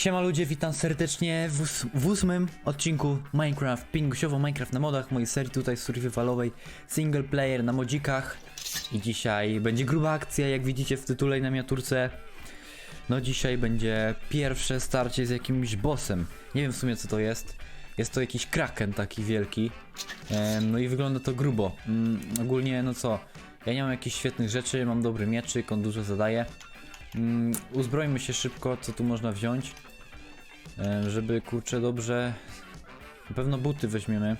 Siema ludzie, witam serdecznie w, ós- w ósmym odcinku Minecraft, pingusiowo Minecraft na modach, mojej serii tutaj survivalowej, single player na modzikach. I dzisiaj będzie gruba akcja, jak widzicie w tytule i na miniaturce. No dzisiaj będzie pierwsze starcie z jakimś bossem. Nie wiem w sumie co to jest. Jest to jakiś kraken taki wielki. No i wygląda to grubo. Mm, ogólnie no co, ja nie mam jakichś świetnych rzeczy, mam dobry mieczyk, on dużo zadaje. Mm, uzbrojmy się szybko, co tu można wziąć. E, żeby kurczę dobrze. Na pewno buty weźmiemy.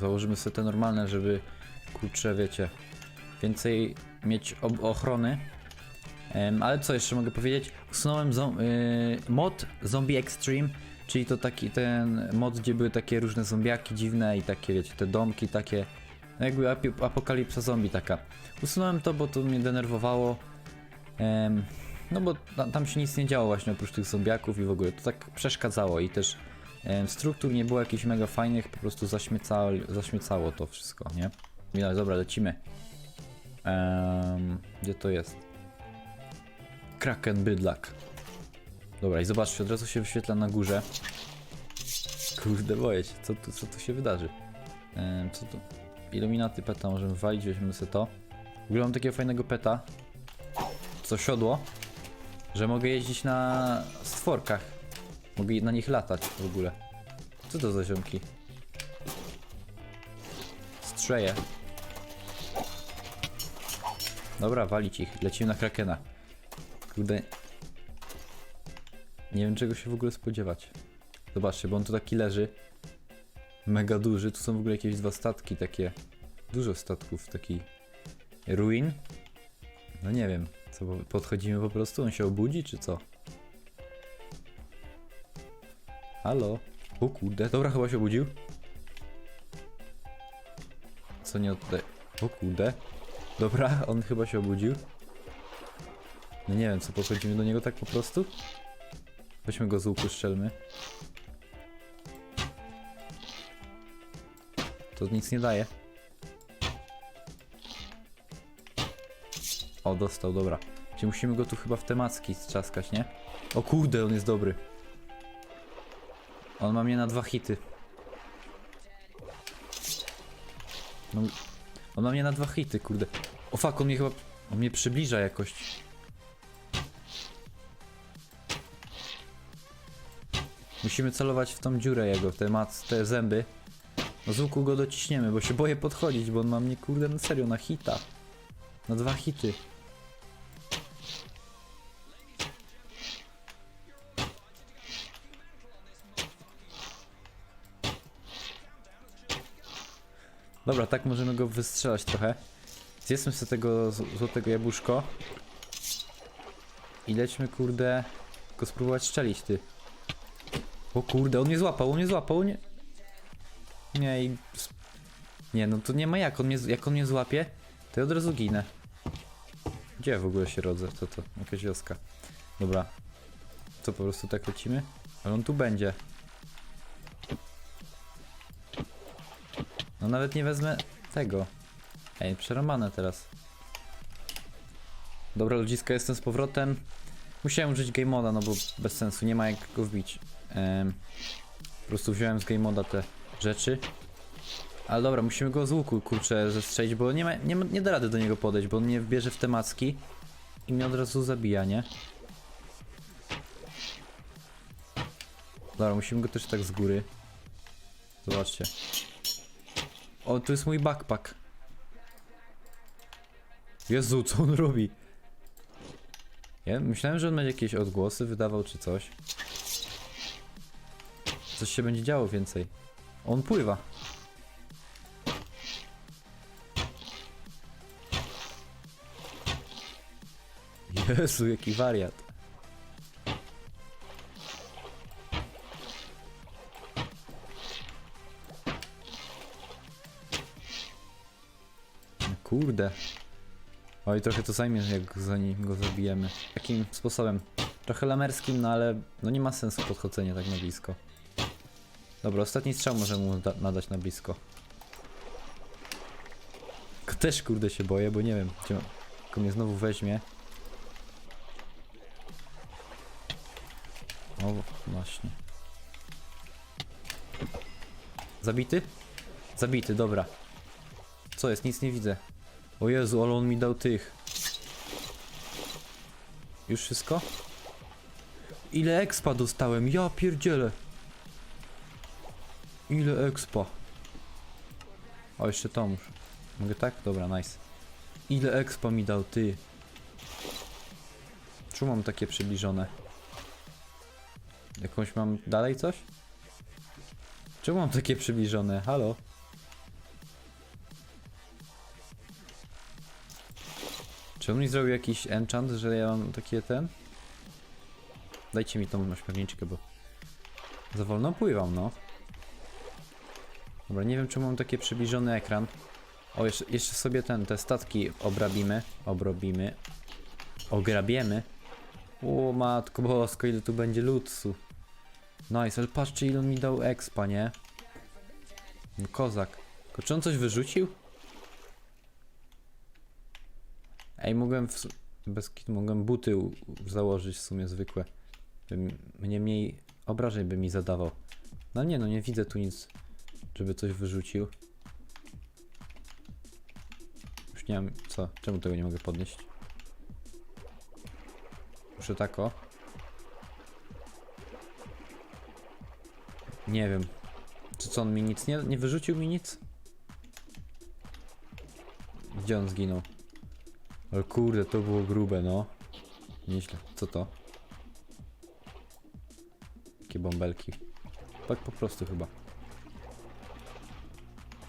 Założymy sobie te normalne, żeby kurczę, wiecie, więcej mieć ochrony. Ale co jeszcze mogę powiedzieć? Usunąłem zo- y, mod Zombie Extreme, czyli to taki ten mod, gdzie były takie różne zombiaki dziwne i takie, wiecie, te domki takie. No jakby api- apokalipsa zombie taka. Usunąłem to, bo to mnie denerwowało. Em, no bo ta, tam się nic nie działo właśnie oprócz tych zombiaków i w ogóle to tak przeszkadzało i też em, struktur nie było jakichś mega fajnych, po prostu zaśmiecało, zaśmiecało to wszystko, nie? No, dobra, lecimy. Em, gdzie to jest? Kraken bydlak. Dobra i zobaczcie, od razu się wyświetla na górze. Kurde, boję się, co tu, co tu się wydarzy? Em, co tu? Iluminaty peta możemy walić, weźmiemy sobie to. W ogóle mam takiego fajnego peta. Co siodło, że mogę jeździć na stworkach. Mogę na nich latać w ogóle. Co to za ziomki? Strzeje. Dobra, walić ich. Lecimy na krakena. Kurde. Nie wiem czego się w ogóle spodziewać. Zobaczcie, bo on tu taki leży. Mega duży. Tu są w ogóle jakieś dwa statki takie. Dużo statków, taki ruin. No nie wiem, podchodzimy po prostu, on się obudzi czy co? Halo? O kurde, dobra chyba się obudził. Co nie oddaje? O kurde. Dobra, on chyba się obudził. No nie wiem, co podchodzimy do niego tak po prostu? Weźmy go z łuku, strzelmy. To nic nie daje. O, dostał, dobra. Czyli musimy go tu chyba w temacki strzaskać, nie? O kurde, on jest dobry. On ma mnie na dwa hity. No, on ma mnie na dwa hity, kurde. O fuck, on mnie chyba... On mnie przybliża jakoś. Musimy celować w tą dziurę jego, w te, mac, te zęby. No z łuku go dociśniemy, bo się boję podchodzić, bo on ma mnie kurde na serio na hita. Na dwa hity. Dobra, tak możemy go wystrzelać trochę. Zjedzmy sobie tego złotego jabłuszko. I lećmy, kurde, go spróbować strzelić, ty. O kurde, on mnie złapał, on mnie złapał, on nie... Nie, i... Nie, no to nie ma jak, on mnie, jak on mnie złapie, to ja od razu ginę. Gdzie w ogóle się rodzę? Co to? Jakaś wioska. Dobra. Co, po prostu tak lecimy? Ale on tu będzie. Nawet nie wezmę tego. Ej, przerąbane teraz. Dobra ludziska, jestem z powrotem. Musiałem użyć game moda, no bo bez sensu, nie ma jak go wbić. Em, po prostu wziąłem z game moda te rzeczy. Ale dobra, musimy go z łuku, kurczę, zestrzelić, bo nie, ma, nie, ma, nie da rady do niego podejść, bo on mnie wbierze w te macki i mnie od razu zabija, nie? Dobra, musimy go też tak z góry. Zobaczcie. O, to jest mój backpack. Jezu, co on robi? Ja myślałem, że on będzie jakieś odgłosy wydawał czy coś. Coś się będzie działo więcej. On pływa. Jezu, jaki wariat. Kurde. Oj, trochę to zajmie, jak zanim go zabijemy. Takim sposobem. Trochę lamerskim, no ale no nie ma sensu podchodzenie tak na blisko. Dobra, ostatni strzał możemy mu da- nadać na blisko. Też kurde się boję, bo nie wiem, gdzie tylko mnie znowu weźmie. O, właśnie. Zabity? Zabity, dobra. Co jest? Nic nie widzę. O Jezu, ale on mi dał tych. Już wszystko? Ile expa dostałem? Ja pierdzielę. Ile expa? O, jeszcze to muszę. Mogę tak? Dobra, nice. Ile expa mi dał, ty? Czemu mam takie przybliżone? Jakąś mam dalej coś? Czemu mam takie przybliżone? Halo? Czy on mi zrobił jakiś enchant, że ja mam takie ten? Dajcie mi tą ośmiorniczkę, bo za wolno pływam, no. Dobra, nie wiem czemu mam taki przybliżony ekran. O, jeszcze, jeszcze sobie ten, te statki obrabimy, obrobimy, ograbiemy. O matko bosko, ile tu będzie lutsu. Nice, ale patrzcie ile on mi dał expa, nie? Kozak. Tylko czy on coś wyrzucił? Ej, mogłem w, bez kitu, mogłem buty u, założyć w sumie zwykłe. Mnie mniej obrażeń by mi zadawał. No nie, no nie widzę tu nic, żeby coś wyrzucił. Już nie mam, co? Czemu tego nie mogę podnieść? Muszę tak o. Nie wiem. Czy co on mi nic nie, nie wyrzucił mi nic? Gdzie on zginął? Ale kurde, to było grube, no. Nieźle. Co to? Takie bąbelki. Tak po prostu chyba.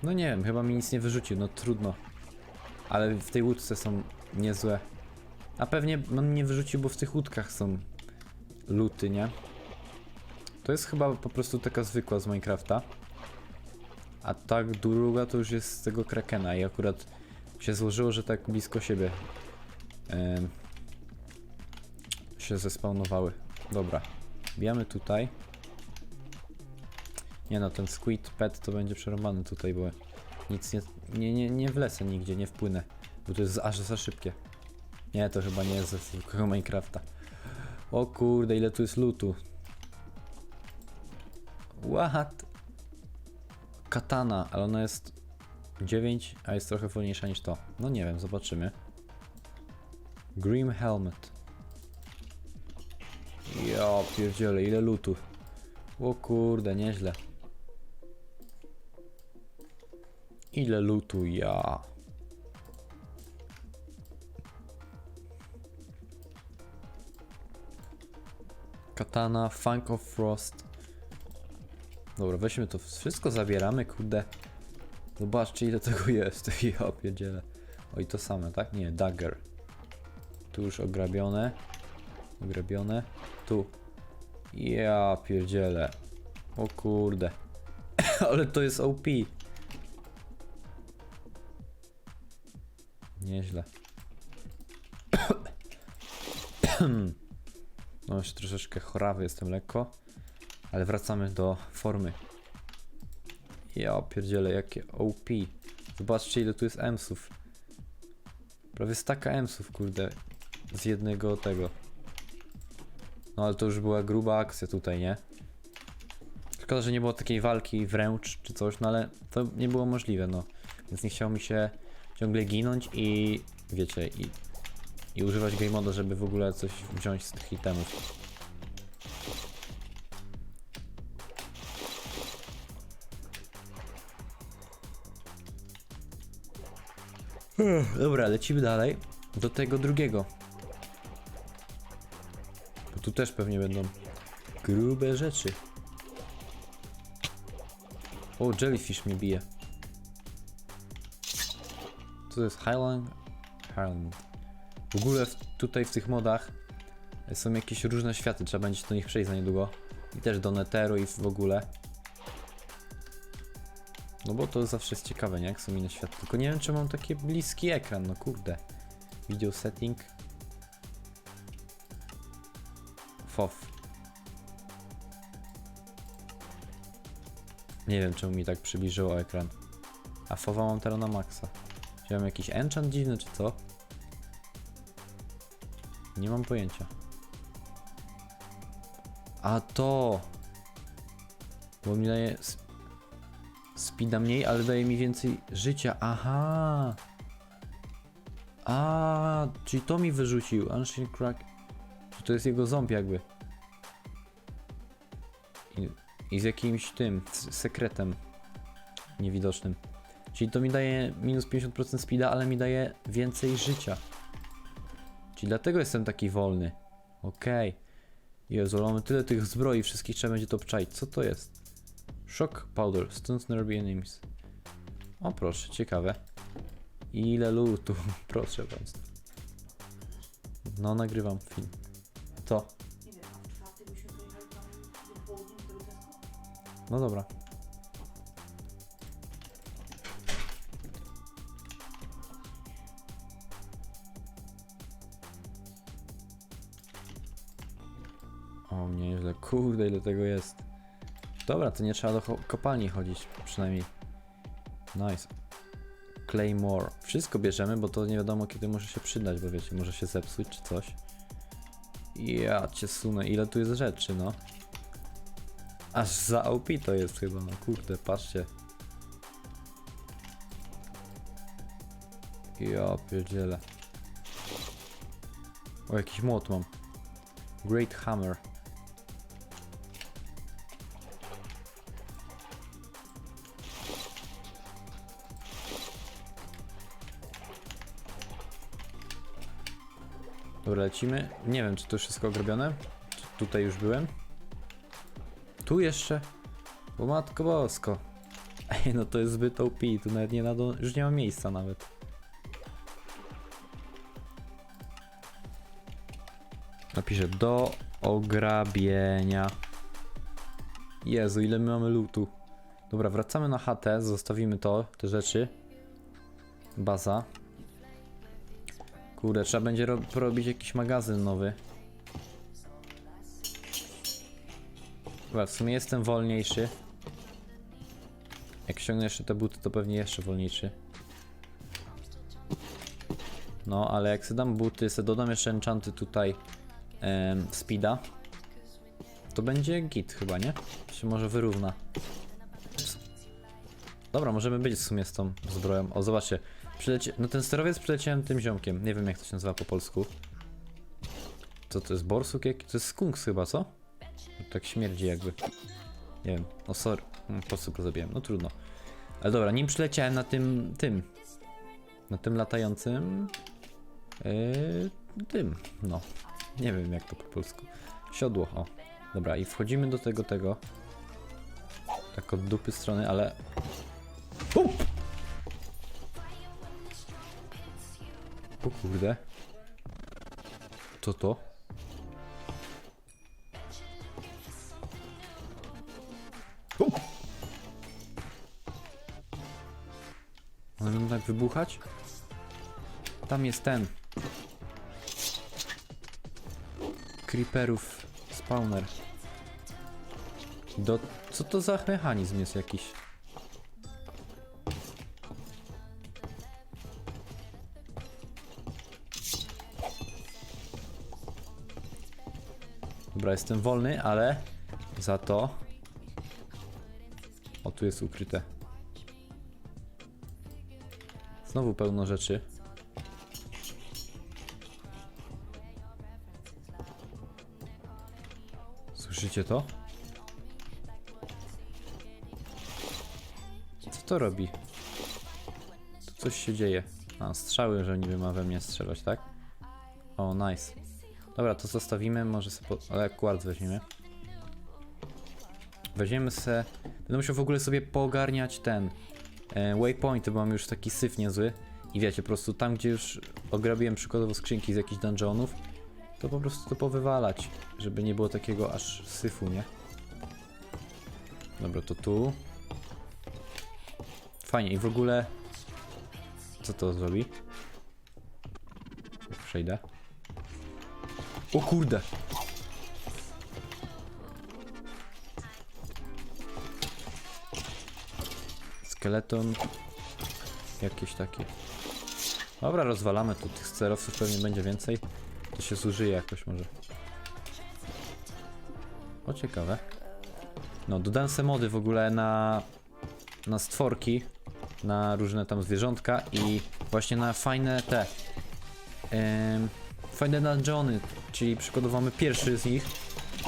No nie wiem, chyba mi nic nie wyrzucił, no trudno. Ale w tej łódce są niezłe. A pewnie on nie wyrzucił, bo w tych łódkach są luty, nie? To jest chyba po prostu taka zwykła z Minecrafta. A tak druga to już jest z tego Krakena i akurat się złożyło, że tak blisko siebie się zespawnowały. Dobra, bijamy tutaj. Nie no, ten Squid Pet to będzie przerobany tutaj, bo nic nie, nie, nie, nie wlecę nigdzie, nie wpłynę, bo to jest aż za szybkie. Nie, to chyba nie jest ze zwykłego Minecrafta. O kurde, ile tu jest lutu. What? Katana, ale ona jest 9, a jest trochę wolniejsza niż to. No nie wiem, zobaczymy. Grim Helmet. Ja pierdzielę, ile lutu. O kurde, nieźle. Ile lutu, ja. Katana, Funk of Frost. Dobra, weźmy to wszystko, zabieramy, kurde. Zobaczcie ile tego jest, ja pierdzielę. Oj, to same, tak? Nie, dagger. Tu już ograbione. Ograbione. Tu. Ja pierdzielę. O kurde. Ale to jest OP. Nieźle. No jeszcze troszeczkę chorawy jestem lekko. Ale wracamy do formy. Ja pierdzielę, jakie OP. Zobaczcie ile tu jest emsów. Prawie staka emsów, kurde. Z jednego tego. No ale to już była gruba akcja tutaj, nie? Szkoda, że nie było takiej walki wręcz czy coś, no ale to nie było możliwe, no. Więc nie chciało mi się ciągle ginąć i wiecie, i, i używać game moda, żeby w ogóle coś wziąć z tych itemów. Dobra, lecimy dalej do tego drugiego. Bo tu też pewnie będą grube rzeczy. O, jellyfish mnie bije. Co to jest? Highland? Highland. W ogóle w, tutaj w tych modach są jakieś różne światy, trzeba będzie do nich przejść za niedługo. I też do Netheru i w ogóle. No bo to zawsze jest ciekawe, nie? Jak są inne światy. Tylko nie wiem, czy mam taki bliski ekran, no kurde. Video setting. FOF. Nie wiem, czemu mi tak przybliżyło ekran. A FOWa mam teraz na maksa. Mam jakiś enchant dziwny, czy co? Nie mam pojęcia. A to. Bo mi daje. Sp- Speeda mniej, ale daje mi więcej życia. Aha. A, czyli to mi wyrzucił. Ancient Crack. To jest jego ząb jakby. I, I z jakimś tym sekretem niewidocznym. Czyli to mi daje minus 50% speeda, ale mi daje więcej życia. Czyli dlatego jestem taki wolny. Okej. Jezu, ale mamy tyle tych zbroi, wszystkich trzeba będzie to. Co to jest? Shock powder, stuns nearby enemies. O proszę, ciekawe. Ile lutu, proszę państwa. No, nagrywam film. Tesco? No dobra. O, nieźle. Kurde, ile tego jest. Dobra, to nie trzeba do kopalni chodzić, przynajmniej. Nice. Claymore. Wszystko bierzemy, bo to nie wiadomo kiedy może się przydać, bo wiecie, może się zepsuć czy coś. Ja cię sunę, ile tu jest rzeczy, no. Aż za OP to jest chyba, no kurde, patrzcie. Ja pierdzielę. O, jakiś młot mam. Great Hammer. Dobra, lecimy. Nie wiem, czy to wszystko ogrobione. Tutaj już byłem? Tu jeszcze? Bo matko bosko. Ej, no to jest zbyt OP, tu nawet nie nado... już nie ma miejsca nawet. Napiszę do ograbienia. Jezu, ile my mamy lutu. Dobra, wracamy na chatę, zostawimy to, te rzeczy. Baza. Kurde, trzeba będzie ro porobić jakiś magazyn nowy. Dobra, w sumie jestem wolniejszy. Jak ściągnę jeszcze te buty, to pewnie jeszcze wolniejszy. No, ale jak sobie dam buty, sobie dodam jeszcze enchanty tutaj em, speeda, to będzie git chyba, nie? Się może wyrówna. Dobra, możemy być w sumie z tą zbroją. O, zobaczcie. Przylecie... No ten sterowiec przyleciałem tym ziomkiem. Nie wiem jak to się nazywa po polsku. Co to jest? Borsuk? To jest skunks chyba, co? Tak śmierdzi jakby. Nie wiem. O sorry. Mm, Po prostu go zabiłem. No trudno. Ale dobra, nim przyleciałem na tym... tym. Na tym latającym... Yy, tym. No. Nie wiem jak to po polsku. Siodło, o. Dobra, i wchodzimy do tego, tego. Tak od dupy strony, ale... kurde. Co to? Będą tak wybuchać? Tam jest ten. Creeperów spawner. Do... Co to za mechanizm jest jakiś? Dobra, jestem wolny, ale za to... O, tu jest ukryte. Znowu pełno rzeczy. Słyszycie to? Co to robi? Tu coś się dzieje. A, strzały, że niby ma we mnie strzelać, tak? O, nice. Dobra, to zostawimy, może sobie po... Ale kwarc weźmiemy. Weźmiemy se... Będę musiał w ogóle sobie poogarniać ten... E, waypointy, bo mam już taki syf niezły. I wiecie, po prostu tam, gdzie już ograbiłem przykładowo skrzynki z jakichś dungeonów, to po prostu to powywalać, żeby nie było takiego aż syfu, nie? Dobra, to tu. Fajnie, i w ogóle... Co to zrobi? Przejdę. O kurde! Skeleton. Jakieś takie. Dobra, rozwalamy tu tych sterowców, pewnie będzie więcej. To się zużyje jakoś może. O, ciekawe. No, dodałem se mody w ogóle na, na stworki, na różne tam zwierzątka i właśnie na fajne te, em, fajne dungeony, czyli przykładowo mamy pierwszy z nich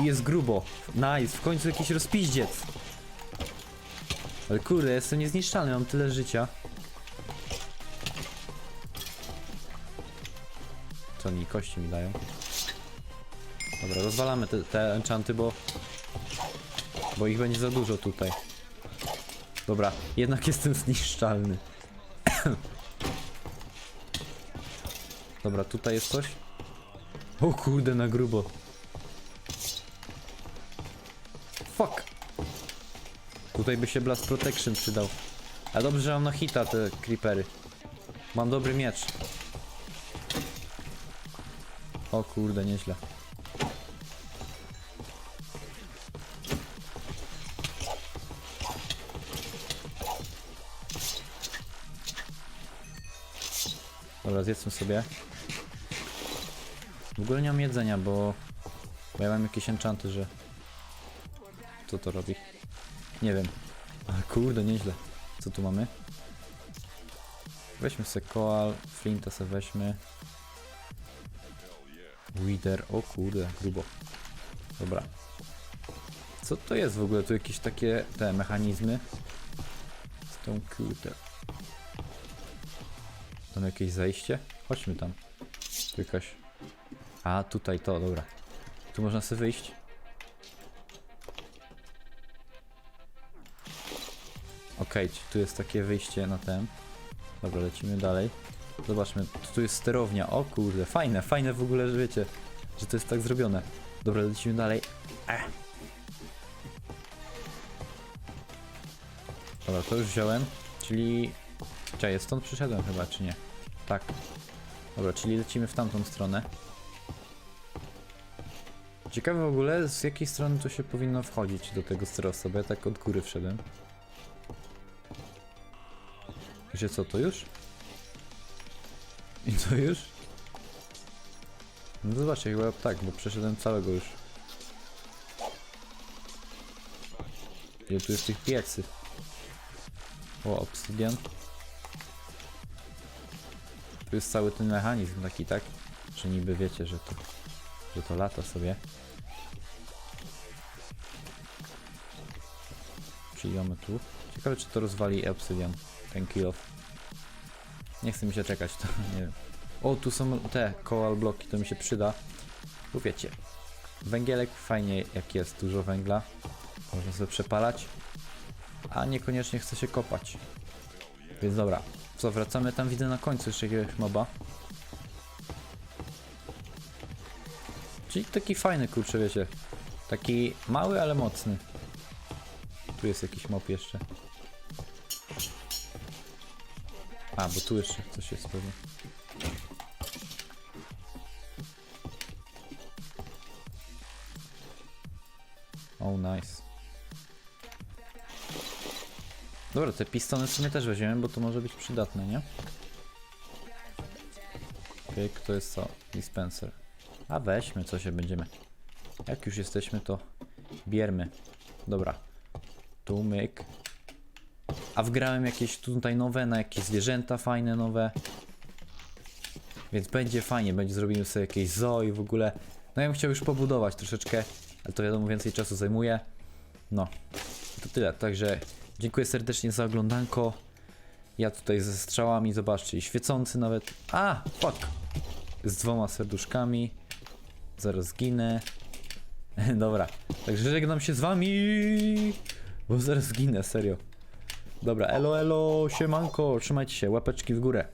i jest grubo. Nice, w końcu jakiś rozpiździec. Ale kurde, jestem niezniszczalny, mam tyle życia. Co oni kości mi dają? Dobra, rozwalamy te, te enchanty, bo bo ich będzie za dużo tutaj. Dobra, jednak jestem zniszczalny. Dobra, tutaj jest coś? O kurde, na grubo. Fuck. Tutaj by się Blast Protection przydał. A dobrze, że mam na hita te creepery. Mam dobry miecz. O kurde, nieźle. Dobra, zjedzmy sobie. W ogóle nie mam jedzenia, bo... Bo ja mam jakieś enchanty, że... Co to robi? Nie wiem. Ale kurde, nieźle. Co tu mamy? Weźmy sobie koal, flinta sobie weźmy. Wither, o kurde, grubo. Dobra. Co to jest w ogóle? Tu jakieś takie te mechanizmy? Stone cutter. Tam jakieś zejście? Chodźmy tam. Tu jakaś... A, tutaj to, dobra. Tu można sobie wyjść. Okej, okay, tu jest takie wyjście na ten. Dobra, lecimy dalej. Zobaczmy, tu jest sterownia. O kurde, fajne, fajne w ogóle, że wiecie, że to jest tak zrobione. Dobra, lecimy dalej. Ech. Dobra, to już wziąłem, czyli... Czekaj, stąd przyszedłem chyba, czy nie? Tak. Dobra, czyli lecimy w tamtą stronę. Ciekawe w ogóle, z jakiej strony to się powinno wchodzić do tego sterosa, bo ja tak od góry wszedłem. Wiecie co, to już? I to już? No zobaczcie, chyba tak, bo przeszedłem całego już. Ile tu jest tych piecy? O, obsydian. Tu jest cały ten mechanizm taki, tak? Że niby wiecie, że to, że to lata sobie. Czyli tu. Ciekawe, czy to rozwali obsydian, ten kill off. Nie chce mi się czekać, to nie wiem. O, tu są te koal bloki, to mi się przyda. Bo wiecie, węgielek fajnie jak jest dużo węgla. Można sobie przepalać, a niekoniecznie chce się kopać. Więc dobra, co, wracamy tam, widzę na końcu jeszcze jakiegoś moba. Czyli taki fajny, kurczę, wiecie. Taki mały, ale mocny. Tu jest jakiś mob jeszcze. A, bo tu jeszcze coś jest pewnie. Oh, nice. Dobra, te pistony sobie też weźmiemy, bo to może być przydatne, nie? Okej, kto jest co? Dispenser. A weźmy, co się będziemy. Jak już jesteśmy, to biermy. Dobra. Tu myk. A wgrałem jakieś tutaj nowe, na jakieś zwierzęta fajne nowe. Więc będzie fajnie, będzie zrobimy sobie jakieś zoo i w ogóle. No ja bym chciał już pobudować troszeczkę, ale to wiadomo więcej czasu zajmuje. No, to tyle, także dziękuję serdecznie za oglądanko. Ja tutaj ze strzałami, zobaczcie, świecący nawet. A, fuck! Z dwoma serduszkami. Zaraz zginę. Dobra, także żegnam się z wami, bo zaraz zginę, serio. Dobra, elo, elo, siemanko, trzymajcie się, łapeczki w górę.